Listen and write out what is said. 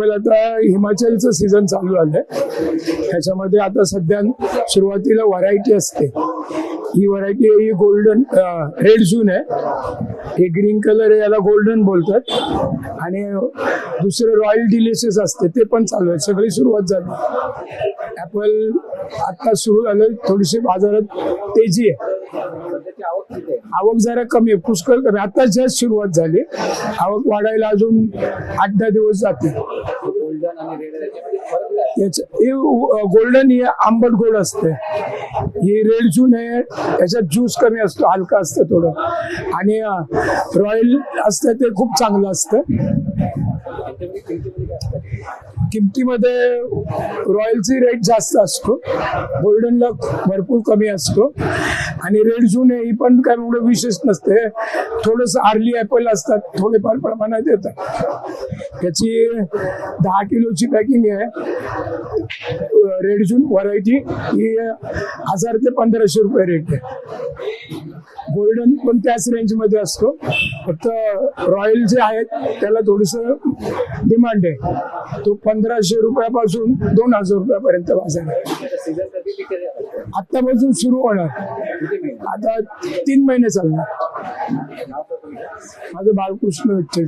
Apple आता हिमाचलचं season चालू आलंय ह्याच्यामध्ये आता सध्या सुरुवातीला व्हरायटी असते. ही व्हरायटी ही गोल्डन रेड जून आहे. हे ग्रीन कलर आहे याला गोल्डन बोलतात. आणि दुसरं रॉयल डिलिशियस असते ते पण चालू आहे. सगळी सुरुवात झाली. ऍपल आता सुरू झालं थोडीशी बाजारात तेजी आहे. आवक जरा कमी आहे. पुष्कळ कमी आता जस्ट सुरुवात झाली. आवक वाढायला अजून आठ दहा दिवस जाते गोल्डन आणि रेड याच्या हे गोल्डन ही आंबट गोड असते. ही रेड जून आहे याच्यात ज्यूस कमी असतो हलका असतं थोडं. आणि रॉयल असतं ते खूप चांगलं असतं. किमतीमध्ये काय रॉयलची रेट जास्त असतो. गोल्डन लक भरपूर कमी असतो. आणि रेड जून ही पण काय एवढं विशेष नसते. थोडस आर्ली ॲपल असतात थोडेफार प्रमाणात येतात. त्याची दहा किलोची पॅकिंग आहे. रेड जून व्हरायटी ही हजार ते पंधराशे रुपये रेट आहे. गोल्डन पण त्याच रेंजमध्ये असतो. फक्त रॉयल जे आहेत त्याला थोडस डिमांड आहे. तो पंधराशे रुपयापासून दोन हजार रुपयापर्यंत बाजार आहे. आत्तापासून सुरू होणार. आता तीन महिने चालणार. माझं बाळकृष्ण विठ्ठल